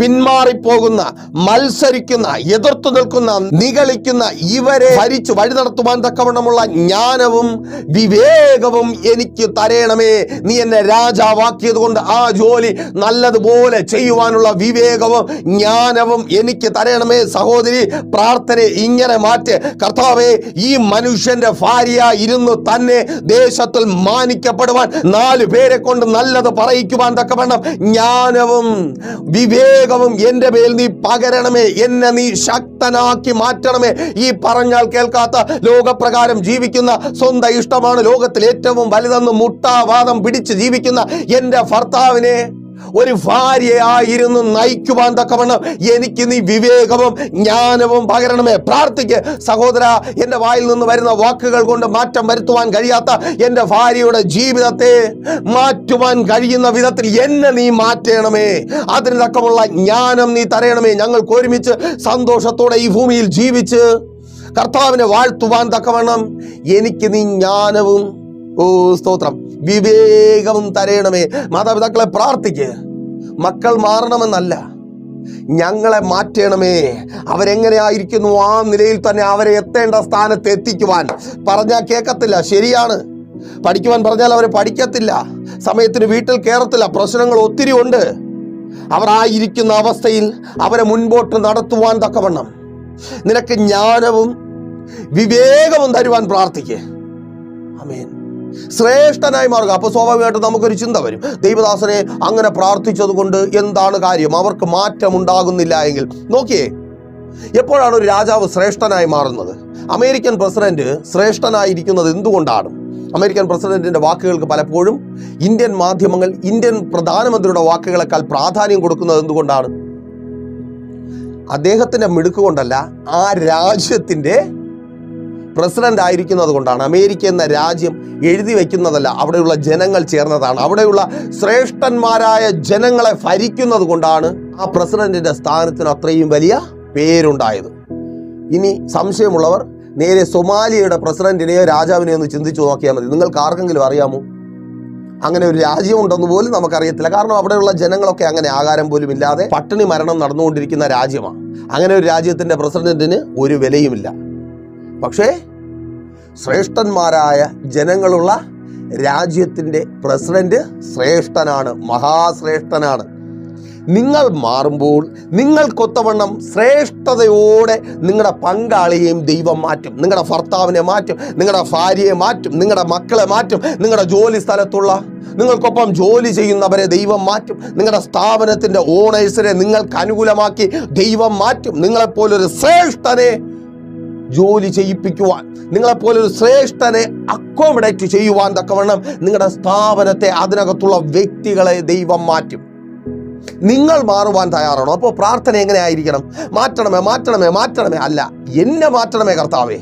പിന്മാറിപ്പോകുന്ന മത്സരിക്കുന്ന എതിർത്തു നിൽക്കുന്ന നിഗളിക്കുന്ന ഇവരെ ഭരിച്ചു വഴി നടത്തുവാൻ തക്കവണ്ണമുള്ള ജ്ഞാനവും വിവേകവും എനിക്ക് തരയണമേ നീ എന്നെ രാജാവാക്കിയത് കൊണ്ട് ആ ജോലി നല്ലതുപോലെ ചെയ്യുവാനുള്ള വിവേകവും ജ്ഞാനവും എനിക്ക് തരയണമേ സഹോദരി പ്രാർത്ഥന ഇങ്ങനെ മാറ്റ് കർത്താവെ ഈ മനുഷ്യന്റെ ഭാര്യ ഇരുന്ന് തന്നെ ദേശത്തിൽ മാനിക്കപ്പെടുവാൻ നാല് പേരെ കൊണ്ട് നല്ലത് പറയിക്കുവാൻ തക്കവണ്ണം ജ്ഞാനവും വിവേകവും എന്റെ മേൽ നീ പകരണമേ. എന്നെ നീ ശക്തനാക്കി മാറ്റണമേ. ഈ പറഞ്ഞാൽ കേൾക്കാത്ത ലോകപ്രകാരം ജീവിക്കുന്ന സ്വന്തം ഇഷ്ടമാണ് ലോകത്തിൽ ഏറ്റവും വലുതെന്ന് മുട്ടാവാദം പിടിച്ച് ജീവിക്കുന്ന എന്റെ ഭർത്താവിനെ ഒരു ഭാര്യയായിരുന്നു നയിക്കുവാൻ തക്കവണ്ണം എനിക്ക് നീ വിവേകവും ജ്ഞാനവും പകരണമേ. പ്രാർത്ഥിക്ക്. സഹോദര എന്റെ വായിൽ നിന്ന് വരുന്ന വാക്കുകൾ കൊണ്ട് മാറ്റം വരുത്തുവാൻ കഴിയാത്ത എന്റെ ഭാര്യയുടെ ജീവിതത്തെ മാറ്റുവാൻ കഴിയുന്ന വിധത്തിൽ എന്നെ നീ മാറ്റണമേ. അതിന് തക്കമുള്ള ജ്ഞാനം നീ തരയണമേ. ഞങ്ങൾക്ക് ഒരുമിച്ച് സന്തോഷത്തോടെ ഈ ഭൂമിയിൽ ജീവിച്ച് കർത്താവിനെ വാഴ്ത്തുവാൻ തക്കവണ്ണം എനിക്ക് നീ ജ്ഞാനവും ഓ സ്തോത്രം വിവേകവും തരയണമേ. മാതാപിതാക്കളെ പ്രാർത്ഥിക്ക്. മക്കൾ മാറണമെന്നല്ല. ഞങ്ങളെ മാറ്റണമേ. അവരെങ്ങനെയായിരിക്കുന്നു ആ നിലയിൽ തന്നെ അവരെ എത്തേണ്ട സ്ഥാനത്ത് എത്തിക്കുവാൻ. പറഞ്ഞാൽ കേൾക്കത്തില്ല ശരിയാണ്. പഠിക്കുവാൻ പറഞ്ഞാൽ അവരെ പഠിക്കത്തില്ല. സമയത്തിന് വീട്ടിൽ കയറത്തില്ല പ്രശ്നങ്ങൾ ഒത്തിരി ഉണ്ട്. അവർ ആയിരിക്കുന്ന അവസ്ഥയിൽ അവരെ മുൻപോട്ട് നടത്തുവാൻ തക്കവണ്ണം. നിനക്ക് ജ്ഞാനവും വിവേകവും തരുവാൻ പ്രാർത്ഥിക്കേ. അമേൻ ശ്രേഷ്ഠനായി മാറുക. അപ്പോൾ സ്വാഭാവികമായിട്ടും നമുക്കൊരു ചിന്ത വരും. ദൈവദാസനെ അങ്ങനെ പ്രാർത്ഥിച്ചതുകൊണ്ട് എന്താണ് കാര്യം? അവർക്ക് മാറ്റമുണ്ടാകുന്നില്ല എങ്കിൽ. നോക്കിയേ എപ്പോഴാണ് ഒരു രാജാവ് ശ്രേഷ്ഠനായി മാറുന്നത്? അമേരിക്കൻ പ്രസിഡന്റ് ശ്രേഷ്ഠനായിരിക്കുന്നത് എന്തുകൊണ്ടാണ്? അമേരിക്കൻ പ്രസിഡന്റിന്റെ വാക്കുകൾക്ക് പലപ്പോഴും ഇന്ത്യൻ മാധ്യമങ്ങൾ ഇന്ത്യൻ പ്രധാനമന്ത്രിയുടെ വാക്കുകളെക്കാൾ പ്രാധാന്യം കൊടുക്കുന്നത് എന്തുകൊണ്ടാണ്? അദ്ദേഹത്തിന്റെ മിടുക്ക് കൊണ്ടല്ല ആ രാജ്യത്തിന്റെ പ്രസിഡന്റ് ആയിരിക്കുന്നത് കൊണ്ടാണ് അമേരിക്ക എന്ന രാജ്യം എഴുതി വയ്ക്കുന്നതല്ല അവിടെയുള്ള ജനങ്ങൾ ചേർന്നതാണ്. അവിടെയുള്ള ശ്രേഷ്ഠന്മാരായ ജനങ്ങളെ ഭരിക്കുന്നത് കൊണ്ടാണ് ആ പ്രസിഡന്റിന്റെ സ്ഥാനത്തിന് അത്രയും വലിയ പേരുണ്ടായത്. ഇനി സംശയമുള്ളവർ നേരെ സൊമാലിയയുടെ പ്രസിഡന്റിനെയോ രാജാവിനെയോ ഒന്ന് ചിന്തിച്ചു നോക്കിയാൽ മതി. നിങ്ങൾക്ക് ആർക്കെങ്കിലും അറിയാമോ? അങ്ങനെ ഒരു രാജ്യമുണ്ടെന്ന് പോലും നമുക്കറിയത്തില്ല. കാരണം അവിടെയുള്ള ജനങ്ങളൊക്കെ അങ്ങനെ ആകാരം പോലും ഇല്ലാതെ പട്ടിണി മരണം നടന്നുകൊണ്ടിരിക്കുന്ന രാജ്യമാണ്. അങ്ങനെ ഒരു രാജ്യത്തിന്റെ പ്രസിഡന്റിന് ഒരു വിലയുമില്ല. പക്ഷേ ശ്രേഷ്ഠന്മാരായ ജനങ്ങളുള്ള രാജ്യത്തിന്റെ പ്രസിഡന്റ് ശ്രേഷ്ഠനാണ് മഹാശ്രേഷ്ഠനാണ്. നിങ്ങൾ മാറുമ്പോൾ നിങ്ങൾ കൊത്തവണ്ണം ശ്രേഷ്ഠതയോടെ നിങ്ങളുടെ പങ്കാളിയെയും ദൈവം മാറ്റും നിങ്ങളുടെ ഭർത്താവിനെ മാറ്റും നിങ്ങളുടെ ഭാര്യയെ മാറ്റും നിങ്ങളുടെ മക്കളെ മാറ്റും നിങ്ങളുടെ ജോലി സ്ഥലത്തുള്ള നിങ്ങൾക്കൊപ്പം ജോലി ചെയ്യുന്നവരെ ദൈവം മാറ്റും നിങ്ങളുടെ സ്ഥാപനത്തിന്റെ ഓണേഴ്സിനെ നിങ്ങൾക്ക് അനുകൂലമാക്കി ദൈവം മാറ്റും. നിങ്ങളെപ്പോലൊരു ശ്രേഷ്ഠനെ ജോലി ചെയ്യിപ്പിക്കുവാൻ നിങ്ങളെപ്പോലെ ഒരു ശ്രേഷ്ഠനെ അക്കോമഡേറ്റ് ചെയ്യുവാൻ തക്കവണ്ണം നിങ്ങളുടെ സ്ഥാപനത്തെ അതിനകത്തുള്ള വ്യക്തികളെ ദൈവം മാറ്റും. നിങ്ങൾ മാറുവാൻ തയ്യാറാണോ? അപ്പോൾ പ്രാർത്ഥന എങ്ങനെയായിരിക്കണം മാറ്റണമേ മാറ്റണമേ മാറ്റണമേ. അല്ല എന്നെ മാറ്റണമേ കർത്താവേ.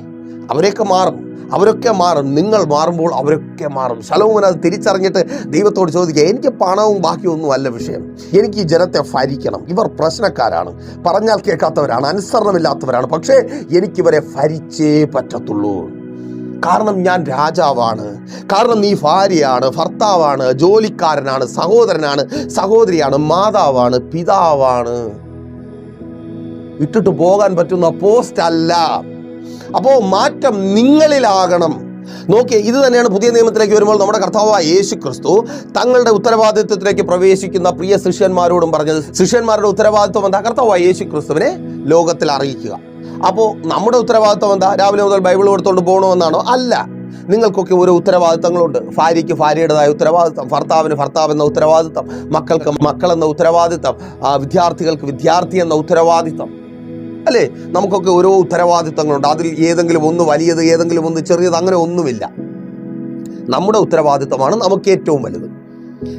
അവരെയൊക്കെ മാറും. അവരൊക്കെ മാറും. നിങ്ങൾ മാറുമ്പോൾ അവരൊക്കെ മാറും. ശലവുമൻ അത് തിരിച്ചറിഞ്ഞിട്ട് ദൈവത്തോട് ചോദിക്കുക എനിക്ക് പണവും ബാക്കിയൊന്നും അല്ല വിഷയം. എനിക്ക് ഈ ജനത്തെ ഭരിക്കണം. ഇവർ പ്രശ്നക്കാരാണ്. പറഞ്ഞാൽ കേൾക്കാത്തവരാണ്. അനുസരണമില്ലാത്തവരാണ്. പക്ഷേ എനിക്കിവരെ ഭരിച്ചേ പറ്റത്തുള്ളൂ. കാരണം ഞാൻ രാജാവാണ്. കാരണം നീ ഭാര്യയാണ് ഭർത്താവാണ് ജോലിക്കാരനാണ് സഹോദരനാണ് സഹോദരിയാണ് മാതാവാണ് പിതാവാണ്. വിട്ടിട്ട് പോകാൻ പറ്റുന്ന പോസ്റ്റ് അല്ല. അപ്പോൾ മാറ്റം നിങ്ങളിലാകണം. നോക്കിയേ ഇത് തന്നെയാണ് പുതിയ നിയമത്തിലേക്ക് വരുമ്പോൾ നമ്മുടെ കർത്താവായ യേശു ക്രിസ്തു തങ്ങളുടെ ഉത്തരവാദിത്വത്തിലേക്ക് പ്രവേശിക്കുന്ന പ്രിയ ശിഷ്യന്മാരോടും പറഞ്ഞത് ശിഷ്യന്മാരുടെ ഉത്തരവാദിത്വം എന്താ? കർത്താവായ യേശു ക്രിസ്തുവിനെ ലോകത്തിൽ അറിയിക്കുക. അപ്പോൾ നമ്മുടെ ഉത്തരവാദിത്വം എന്താ? രാവിലെ മുതൽ ബൈബിൾ കൊടുത്തോണ്ട് പോകണമെന്നാണോ അല്ല. നിങ്ങൾക്കൊക്കെ ഓരോ ഉത്തരവാദിത്തങ്ങളുണ്ട്. ഭാര്യയ്ക്ക് ഭാര്യയുടേതായ ഉത്തരവാദിത്തം ഭർത്താവിന് ഭർത്താവ് എന്ന ഉത്തരവാദിത്തം മക്കൾക്ക് മക്കൾ എന്ന ഉത്തരവാദിത്തം വിദ്യാർത്ഥികൾക്ക് വിദ്യാർത്ഥി എന്ന ഉത്തരവാദിത്തം. അല്ലേ? നമുക്കൊക്കെ ഓരോ ഉത്തരവാദിത്തങ്ങളുണ്ട്. അതിൽ ഏതെങ്കിലും ഒന്ന് വലിയത് ഏതെങ്കിലും ഒന്ന് ചെറിയത് അങ്ങനെ ഒന്നുമില്ല. നമ്മുടെ ഉത്തരവാദിത്തമാണ് നമുക്ക് ഏറ്റവും വലുത്.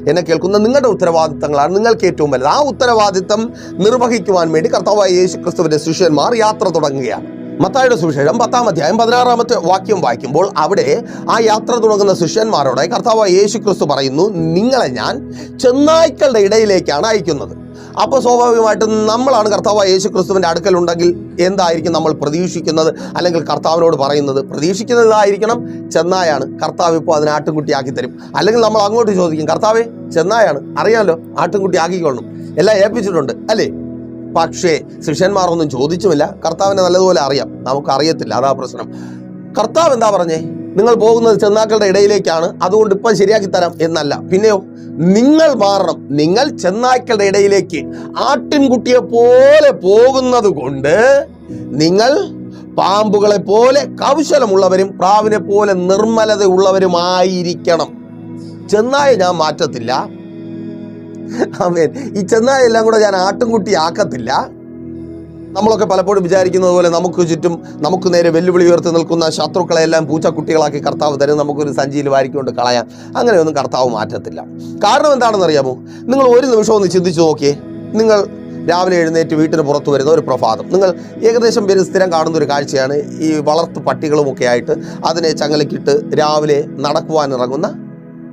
എന്നെ കേൾക്കുന്ന നിങ്ങളുടെ ഉത്തരവാദിത്തങ്ങളാണ് നിങ്ങൾക്ക് ഏറ്റവും വലുത്. ആ ഉത്തരവാദിത്തം നിർവഹിക്കുവാൻ വേണ്ടി കർത്താവായ യേശു ക്രിസ്തുവിന്റെ ശിഷ്യന്മാർ യാത്ര തുടങ്ങുകയാണ്. മത്തായുടെ സുവിശേഷം പത്താം അധ്യായം പതിനാറാമത്തെ വാക്യം വായിക്കുമ്പോൾ അവിടെ ആ യാത്ര തുടങ്ങുന്ന ശിഷ്യന്മാരോട് കർത്താവ് യേശു ക്രിസ്തു പറയുന്നു നിങ്ങളെ ഞാൻ ചെന്നായ്ക്കളുടെ ഇടയിലേക്കാണ് അയക്കുന്നത്. അപ്പോൾ സ്വാഭാവികമായിട്ടും നമ്മളാണ് കർത്താവ് യേശു അടുക്കൽ ഉണ്ടെങ്കിൽ എന്തായിരിക്കും നമ്മൾ പ്രതീക്ഷിക്കുന്നത്? അല്ലെങ്കിൽ കർത്താവിനോട് പറയുന്നത് പ്രതീക്ഷിക്കുന്നത് ഇതായിരിക്കണം ചെന്നായാണ്. കർത്താവ് ഇപ്പോൾ അതിനെ ആട്ടുംകുട്ടിയാക്കി തരും അല്ലെങ്കിൽ നമ്മൾ അങ്ങോട്ട് ചോദിക്കും കർത്താവേ ചെന്നായാണ്. അറിയാമല്ലോ ആട്ടുംകുട്ടി ആക്കിക്കൊള്ളണം എല്ലാം ഏൽപ്പിച്ചിട്ടുണ്ട് അല്ലേ? പക്ഷേ ശിഷ്യന്മാർ ഒന്നും ചോദിച്ചുമില്ല. കർത്താവിനെ നല്ലതുപോലെ അറിയാം. നമുക്ക് അറിയത്തില്ല അതാ പ്രശ്നം. കർത്താവ് എന്താ പറഞ്ഞേ? നിങ്ങൾ പോകുന്നത് ചെന്നാക്കളുടെ ഇടയിലേക്കാണ്. അതുകൊണ്ട് ഇപ്പം ശരിയാക്കി തരാം എന്നല്ല. പിന്നെയോ നിങ്ങൾ മാറണം. നിങ്ങൾ ചെന്നാക്കളുടെ ഇടയിലേക്ക് ആട്ടിൻകുട്ടിയെ പോലെ പോകുന്നത് കൊണ്ട് നിങ്ങൾ പാമ്പുകളെ പോലെ കൗശലമുള്ളവരും പ്രാവിനെ പോലെ നിർമ്മലതയുള്ളവരുമായിരിക്കണം. ചെന്നായ ഞാൻ മാറ്റത്തില്ല. ആമേൻ. ഈ ചെന്നായ എല്ലാം കൂടെ ഞാൻ ആട്ടിൻകുട്ടി ആക്കത്തില്ല. നമ്മളൊക്കെ പലപ്പോഴും വിചാരിക്കുന്നത് പോലെ നമുക്ക് ചുറ്റും നമുക്ക് നേരെ വെല്ലുവിളി ഉയർത്തി നിൽക്കുന്ന ശത്രുക്കളെല്ലാം പൂച്ചക്കുട്ടികളാക്കി കർത്താവ് തരും. നമുക്കൊരു സഞ്ചിയിൽ വാരിക്കൊണ്ട് കളയാം. അങ്ങനെയൊന്നും കർത്താവ് മാറ്റത്തില്ല. കാരണം എന്താണെന്ന് അറിയാമോ നിങ്ങൾ ഒരു നിമിഷം ഒന്ന് ചിന്തിച്ചു നോക്കിയേ. നിങ്ങൾ രാവിലെ എഴുന്നേറ്റ് വീട്ടിന് പുറത്ത് വരുന്ന ഒരു പ്രഭാതം. നിങ്ങൾ ഏകദേശം പേര് സ്ഥിരം കാണുന്ന ഒരു കാഴ്ചയാണ്. ഈ വളർത്തു പട്ടികളുമൊക്കെ ആയിട്ട് അതിനെ ചങ്ങലക്കിട്ട് രാവിലെ നടക്കുവാൻ ഇറങ്ങുന്ന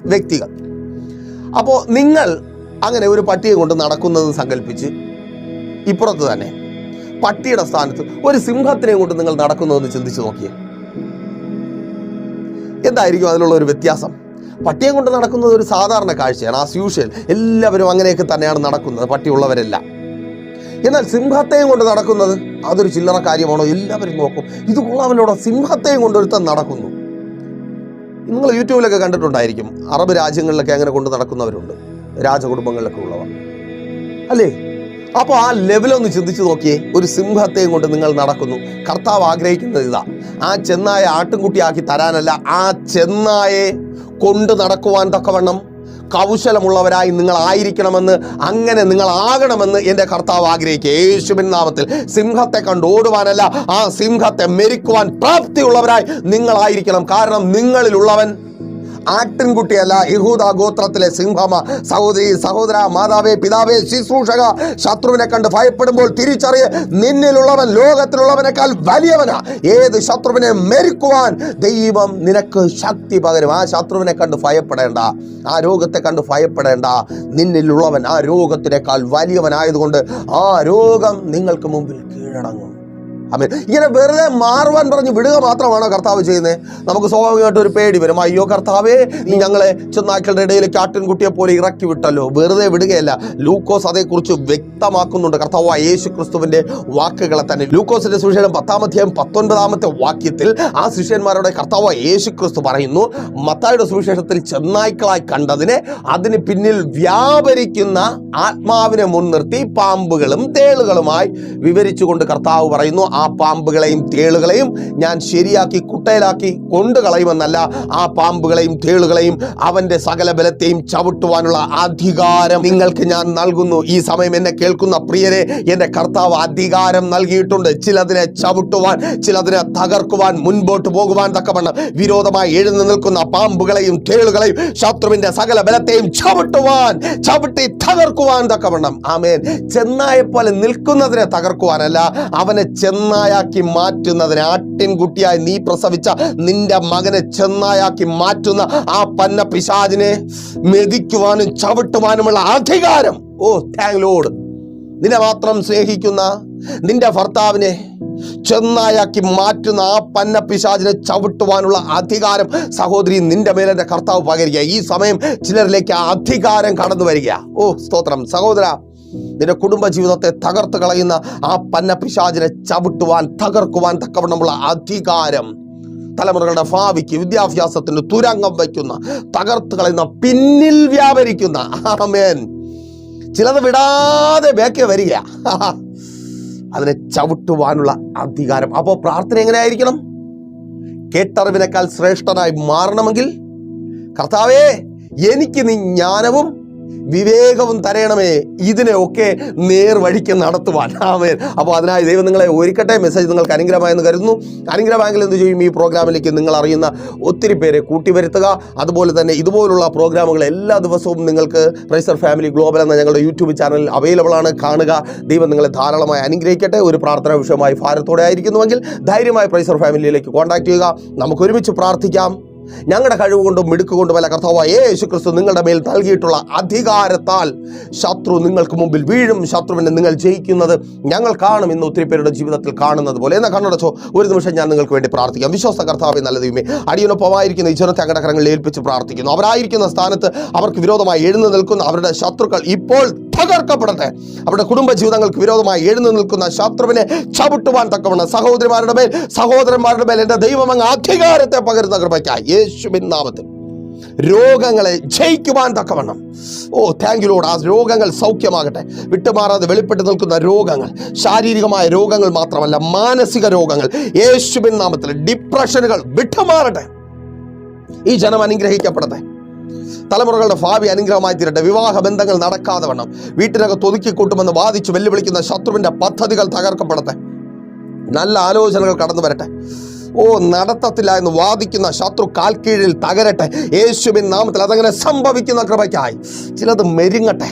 വ്യക്തികൾ. അപ്പോൾ നിങ്ങൾ അങ്ങനെ ഒരു പട്ടിയെ കൊണ്ട് നടക്കുന്നത് സങ്കല്പിച്ച് ഇപ്പുറത്ത് തന്നെ പട്ടിയുടെ സ്ഥാനത്ത് ഒരു സിംഹത്തിനെ കൊണ്ട് നിങ്ങൾ നടക്കുന്നതെന്ന് ചിന്തിച്ചു നോക്കിയേ. എന്തായിരിക്കും അതിലുള്ള ഒരു വ്യത്യാസം? പട്ടിയെ കൊണ്ട് നടക്കുന്നത് ഒരു സാധാരണ കാഴ്ചയാണ് ആസ് യൂഷ്വൽ എല്ലാവരും അങ്ങനെയൊക്കെ തന്നെയാണ് നടക്കുന്നത് പട്ടിയുള്ളവരെല്ലാം എന്നാൽ സിംഹത്തെയും കൊണ്ട് നടക്കുന്നത് അതൊരു ചില്ലറ കാര്യമാണോ? എല്ലാവരും നോക്കും. ഇത് കൊള്ളാമല്ലോ സിംഹത്തെയും കൊണ്ട് ഒരുത്തൻ നടക്കുന്നു. നിങ്ങൾ യൂട്യൂബിലൊക്കെ കണ്ടിട്ടുണ്ടായിരിക്കും അറബ് രാജ്യങ്ങളിലൊക്കെ അങ്ങനെ കൊണ്ട് നടക്കുന്നവരുണ്ട്. രാജകുടുംബങ്ങളിലൊക്കെ ഉള്ളവ അല്ലേ? അപ്പോൾ ആ ലെവലൊന്ന് ചിന്തിച്ചു നോക്കിയേ. ഒരു സിംഹത്തെയും കൊണ്ട് നിങ്ങൾ നടക്കുന്നു. കർത്താവ് ആഗ്രഹിക്കുന്നത് ഇതാ. ആ ചെന്നായ ആട്ടിൻകുട്ടിയാക്കി തരാനല്ല ആ ചെന്നായെ കൊണ്ട് നടക്കുവാൻ തക്കവണ്ണം കൗശലമുള്ളവരായി നിങ്ങൾ ആയിരിക്കണമെന്ന് അങ്ങനെ നിങ്ങൾ ആകണമെന്ന് എന്റെ കർത്താവ് ആഗ്രഹിക്കുക. യേശുവിൻ നാമത്തിൽ സിംഹത്തെ കണ്ട് ഓടുവാനല്ല ആ സിംഹത്തെ മെരിക്കുവാൻ പ്രാപ്തിയുള്ളവരായി നിങ്ങളായിരിക്കണം കാരണം നിങ്ങളിലുള്ളവൻ ആട്ടിൻകുട്ടിയല്ല യഹൂദ ഗോത്രത്തിലെ സിംഹമ സഹോദരി സഹോദര മാതാവേ പിതാവേ ശുശ്രൂഷക ശത്രുവിനെ കണ്ട് ഭയപ്പെടുമ്പോൾ തിരിച്ചറിയ നിന്നിലുള്ളവൻ ലോകത്തിലുള്ളവനേക്കാൾ വലിയവനാ. ഏത് ശത്രുവിനെ മെരുക്കുവാൻ ദൈവം നിനക്ക് ശക്തി പകരും. ആ ശത്രുവിനെ കണ്ട് ഭയപ്പെടേണ്ട. ആ രോഗത്തെ കണ്ട് ഭയപ്പെടേണ്ട. നിന്നിലുള്ളവൻ ആ രോഗത്തിനേക്കാൾ വലിയവനായതുകൊണ്ട് ആ രോഗം നിങ്ങൾക്ക് മുമ്പിൽ കീഴടങ്ങും. അമേൻ. ഇങ്ങനെ വെറുതെ മാറുവാൻ പറഞ്ഞ് വിടുക മാത്രമാണോ കർത്താവ് ചെയ്യുന്നത്? നമുക്ക് സ്വാഭാവികമായിട്ട് ഒരു പേടി വരും. അയ്യോ കർത്താവേ നീ ഞങ്ങളെ ചെന്നാക്കളുടെ ഇടയിലേക്ക് കുട്ടിയെ പോലെ ഇറക്കി വിട്ടല്ലോ. വെറുതെ വിടുകയല്ല. ലൂക്കോസ് അതേക്കുറിച്ച് വ്യക്തമാക്കുന്നുണ്ട്. കർത്താവ് യേശു ക്രിസ്തുവിന്റെ വാക്കുകളെ തന്നെ. ലൂക്കോസിന്റെ സുവിശേഷം പത്താമധ്യായം പത്തൊൻപതാമത്തെ വാക്യത്തിൽ ആ ശിഷ്യന്മാരുടെ കർത്താവ് യേശു ക്രിസ്തു പറയുന്നു മത്തായുടെ സുവിശേഷത്തിൽ ചെന്നായ്ക്കളായി കണ്ടതിനെ അതിന് പിന്നിൽ വ്യാപരിക്കുന്ന ആത്മാവിനെ മുൻനിർത്തി പാമ്പുകളും തേളുകളുമായി വിവരിച്ചുകൊണ്ട് കർത്താവ് പറയുന്നു ആ പാമ്പുകളെയും തേളുകളെയും ഞാൻ ശരിയാക്കി കുട്ടയിലാക്കി കൊണ്ടു കളയുമെന്നല്ല ആ പാമ്പുകളെയും തേളുകളെയും അവന്റെ സകല ബലത്തെയും ചവിട്ടുവാനുള്ള അധികാരം നിങ്ങൾക്ക് ഞാൻ നൽകുന്നു. ഈ സമയം എന്നെ കേൾക്കുന്ന പ്രിയരെ എന്റെ കർത്താവ് അധികാരം നൽകിയിട്ടുണ്ട്. ചിലതിനെ ചവിട്ടുവാൻ ചിലതിനെ തകർക്കുവാൻ മുൻപോട്ട് പോകുവാൻ തക്കവണ്ണം വിരോധമായി എഴുന്നു നിൽക്കുന്ന പാമ്പുകളെയും തേളുകളെയും ശത്രുവിന്റെ സകല ബലത്തെയും ചവിട്ടുവാൻ ചവിട്ടി തകർക്കുവാൻ തക്കവണ്ണം. ആമേൻ. ചെന്നായെ പോലെ നിൽക്കുന്നതിനെ തകർക്കുവാനല്ല അവനെ ചെന്നായാക്കി മാറ്റുന്നതിന് ആട്ടിൻകുട്ടിയായി നീ പ്രസവിച്ച നിന്റെ മകനെ ചെന്നായാക്കി മാറ്റുന്ന ആ പന്ന പിശാചിനെ മെതിക്കുവാനും ചവിട്ടുവാനുമുള്ള അധികാരം. ഓ താങ്ക് ലോഡ് നിന്നെ മാത്രം സ്നേഹിക്കുന്ന നിന്റെ ഭർത്താവിനെ ചെന്നായാക്കി മാറ്റുന്ന ആ പന്ന പിശാചിനെ ചവിട്ടുവാനുള്ള അധികാരം സഹോദരി നിന്റെ മേലെ കർത്താവ് പകരുക ഈ സമയം ചിലരിലേക്ക് അധികാരം കടന്നു വരിക ഓ സ്തോത്രം. സഹോദര നിന്റെ കുടുംബ ജീവിതത്തെ തകർത്ത് കളയുന്ന ആ പന്ന പിശാചിനെ ചവിട്ടുവാൻ തകർക്കുവാൻ തക്കവണ്ണമുള്ള അധികാരം തലമുറകളുടെ ഭാവിക്ക് വിദ്യാഭ്യാസത്തിന് തുരങ്കം വയ്ക്കുന്ന തകർത്ത് കളയുന്ന പിന്നിൽ വ്യാപരിക്കുന്ന. ആമേൻ. ചിലത് വിടാതെ ബേക്കെ വരിക. അതിനെ ചവിട്ടുവാനുള്ള അധികാരം. അപ്പോൾ പ്രാർത്ഥന എങ്ങനെയായിരിക്കണം? കേട്ടറിവിനേക്കാൾ ശ്രേഷ്ഠനായി മാറണമെങ്കിൽ കർത്താവേ എനിക്ക് നീ ജ്ഞാനവും വിവേകവും തരയണമേ. ഇതിനെയൊക്കെ നേർവഴിക്ക് നടത്തുവാൻ. ആമേൻ. അപ്പോൾ അതിനായി ദൈവം നിങ്ങളെ ഒരുക്കട്ടെ. മെസ്സേജ് നിങ്ങൾക്ക് അനുഗ്രഹമായെന്ന് കരുതുന്നു. അനുഗ്രഹമായെങ്കിൽ എന്ത് ചെയ്യും? ഈ പ്രോഗ്രാമിലേക്ക് നിങ്ങൾ അറിയുന്ന ഒത്തിരി പേരെ കൂട്ടിവരുത്തുക. അതുപോലെ തന്നെ ഇതുപോലുള്ള പ്രോഗ്രാമുകൾ എല്ലാ ദിവസവും നിങ്ങൾക്ക് പ്രൈസർ ഫാമിലി ഗ്ലോബൽ എന്ന ഞങ്ങളുടെ യൂട്യൂബ് ചാനലിൽ അവൈലബിൾ ആണ്. കാണുക. ദൈവം നിങ്ങളെ ധാരാളമായി അനുഗ്രഹിക്കട്ടെ. ഒരു പ്രാർത്ഥന വിഷയമായി ഭാരത്തോടെ ആയിരിക്കുന്നുവെങ്കിൽ ധൈര്യമായി പ്രൈസർ ഫാമിലിയിലേക്ക് കോൺടാക്ട് ചെയ്യുക. നമുക്ക് ഒരുമിച്ച് പ്രാർത്ഥിക്കാം. ഞങ്ങളുടെ കഴിവ് കൊണ്ടും മിടുക്ക് കൊണ്ടുമല്ല കർത്താവ് യേശു ക്രിസ്തു നിങ്ങളുടെ മേൽ നൽകിയിട്ടുള്ള അധികാരത്താൽ ശത്രു നിങ്ങൾക്ക് മുമ്പിൽ വീഴും ശത്രുവിനെ നിങ്ങൾ ജയിക്കുന്നത് ഞങ്ങൾ കാണും ഇന്ന് ഒത്തിരി പേരുടെ ജീവിതത്തിൽ കാണുന്നത് പോലെ. എന്നാൽ കണ്ണടച്ചോ ഒരു നിമിഷം ഞാൻ നിങ്ങൾക്ക് വേണ്ടി പ്രാർത്ഥിക്കാം. വിശ്വാസ കർത്താവെ നല്ല ദൈവമേ അടിയനൊപ്പമായിരിക്കുന്ന ഈ ജനത്തെ അങ്ങടെ കരങ്ങളിൽ ഏൽപ്പിച്ച് പ്രാർത്ഥിക്കുന്നു. അവരായിരിക്കുന്ന സ്ഥാനത്ത് അവർക്ക് വിരോധമായി എഴുന്നു നിൽക്കുന്ന അവരുടെ ശത്രുക്കൾ ഇപ്പോൾ തകർക്കപ്പെടട്ടെ. അവരുടെ കുടുംബ ജീവിതങ്ങൾക്ക് വിരോധമായി എഴുന്നു നിൽക്കുന്ന ശത്രുവിനെ ചവിട്ടുവാൻ തക്കവണ്ണം സഹോദരിമാരുടെ മേൽ സഹോദരന്മാരുടെ മേൽ എന്റെ ദൈവം അങ്ങ് അധികാരത്തെ പകരുന്ന കൃപയ്ക്കായി. യേശുവിൻ നാമത്തിൽ രോഗങ്ങളെ ജയിക്കുവാൻ തക്കവണ്ണം. ഓ താങ്ക് യു ലോഡ് ആ രോഗങ്ങൾ സൗഖ്യമാകട്ടെ. വിട്ടുമാറാതെ വെളിപ്പെട്ട് നിൽക്കുന്ന രോഗങ്ങൾ ശാരീരികമായ രോഗങ്ങൾ മാത്രമല്ല മാനസിക രോഗങ്ങൾ യേശുവിൻ നാമത്തിൽ ഡിപ്രഷനുകൾ വിട്ടുമാറട്ടെ. ഈ ജനം അനുഗ്രഹിക്കപ്പെടട്ടെ. തലമുറകളുടെ ഭാവി അനുഗ്രഹമായി തീരട്ടെ. വിവാഹ ബന്ധങ്ങൾ നടക്കാതെ വണ്ണം. വീട്ടിനകത്ത് ഒതുക്കിക്കൂട്ടുമെന്ന് വാദിച്ച് വെല്ലുവിളിക്കുന്ന ശത്രുവിന്റെ പദ്ധതികൾ തകർക്കപ്പെടട്ടെ. നല്ല ആലോചനകൾ കടന്നു വരട്ടെ. ഓ നടത്തത്തില്ല എന്ന് വാദിക്കുന്ന ശത്രു കാൽ കീഴിൽ തകരട്ടെ. യേശുവിൻ നാമത്തിൽ അതങ്ങനെ സംഭവിക്കുന്ന കൃപയ്ക്കായി. ചിലത് മെരുങ്ങട്ടെ.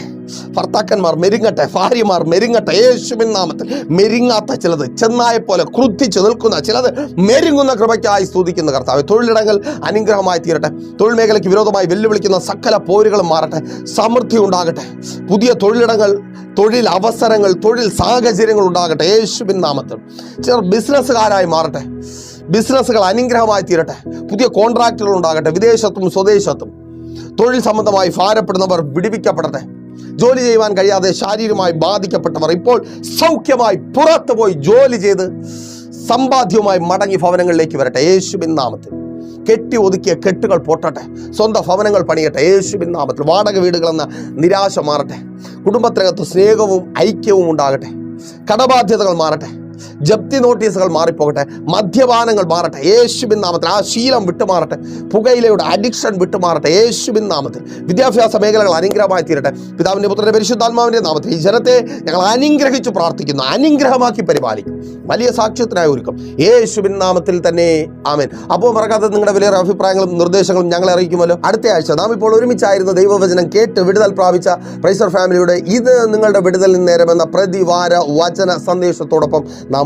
ഭർത്താക്കന്മാർ മെരുങ്ങട്ടെ. ഭാര്യമാർ മെരുങ്ങട്ടെ. യേശുവിൻ നാമത്തിൽ മെരുങ്ങാത്ത ചിലത് ചെന്നായ പോലെ ക്രുദ്ധിച്ച് നിൽക്കുന്ന ചിലത് മെരുങ്ങുന്ന കൃപയ്ക്കായി സ്തുതിക്കുന്ന കർത്താവ്. തൊഴിലിടങ്ങൾ അനുഗ്രഹമായി തീരട്ടെ. തൊഴിൽ മേഖലയ്ക്ക് വിരോധമായി വെല്ലുവിളിക്കുന്ന സകല പോരുകളും മാറട്ടെ. സമൃദ്ധി ഉണ്ടാകട്ടെ. പുതിയ തൊഴിലിടങ്ങൾ തൊഴിൽ അവസരങ്ങൾ തൊഴിൽ സാഹചര്യങ്ങൾ ഉണ്ടാകട്ടെ. യേശുവിൻ നാമത്തിൽ. ചിലർ ബിസിനസ്സുകാരായി മാറട്ടെ. ബിസിനസ്സുകൾ അനുഗ്രഹമായി തീരട്ടെ. പുതിയ കോൺട്രാക്റ്റുകൾ ഉണ്ടാകട്ടെ. വിദേശത്തും സ്വദേശത്തും തൊഴിൽ സംബന്ധമായി ഭാരപ്പെടുന്നവർ വിടിവിക്കപ്പെടട്ടെ. ജോലി ചെയ്യുവാൻ കഴിയാതെ ശാരീരികമായി ബാധിക്കപ്പെട്ടവർ ഇപ്പോൾ സൗഖ്യമായി പുറത്തു പോയി ജോലി ചെയ്ത് സമ്പാദ്യവുമായി മടങ്ങി ഭവനങ്ങളിലേക്ക് വരട്ടെ. യേശുവിൻ നാമത്തിൽ കെട്ടി ഒതുക്കിയ കെട്ടുകൾ പൊട്ടട്ടെ. സ്വന്തം ഭവനങ്ങൾ പണിയട്ടെ. യേശുവിൻ നാമത്തിൽ വാടക വീടുകളെന്ന നിരാശ മാറട്ടെ. കുടുംബത്തിനകത്ത് സ്നേഹവും ഐക്യവും ഉണ്ടാകട്ടെ. കടബാധ്യതകൾ മാറട്ടെ. ജപ്തി നോട്ടീസുകൾ മാറിപ്പോകട്ടെ മദ്യപാനങ്ങൾ മാറട്ടെ യേശുബിൻ നാമത്തിൽ ആ ശീലം വിട്ടുമാറട്ടെ പുകയിലയുടെ അഡിക്ഷൻ വിട്ടുമാറട്ടെ യേശുബിൻ നാമത്തിൽ. വിദ്യാഭ്യാസ മേഖലകൾ അനുഗ്രഹമായി തീരട്ടെ. പിതാവിന്റെ പുത്രന്റെ പരിശുദ്ധാത്മാവിന്റെ നാമത്തിൽ ഈ ജനത്തെ ഞങ്ങൾ അനുഗ്രഹിച്ചു പ്രാർത്ഥിക്കുന്നു അനുഗ്രഹമാക്കി പരിപാലിക്കും. വലിയ സാക്ഷ്യത്തിനായി ഒരുക്കും. യേശുബിൻ നാമത്തിൽ തന്നെ ആമേൻ. അപ്പോൾ മറക്കാതെ നിങ്ങളുടെ വലിയ അഭിപ്രായങ്ങളും നിർദ്ദേശങ്ങളും ഞങ്ങളെ അറിയിക്കുമല്ലോ. അടുത്ത ആഴ്ച നാം ഇപ്പോൾ ഒരുമിച്ചായിരുന്ന ദൈവവചനം കേട്ട് വിടുതൽ പ്രാപിച്ച പ്രൈസർ ഫാമിലിയുടെ ഇത് നിങ്ങളുടെ വിടുതലിന് നേരമെന്ന പ്രതിവാര വചന സന്ദേശത്തോടൊപ്പം നാം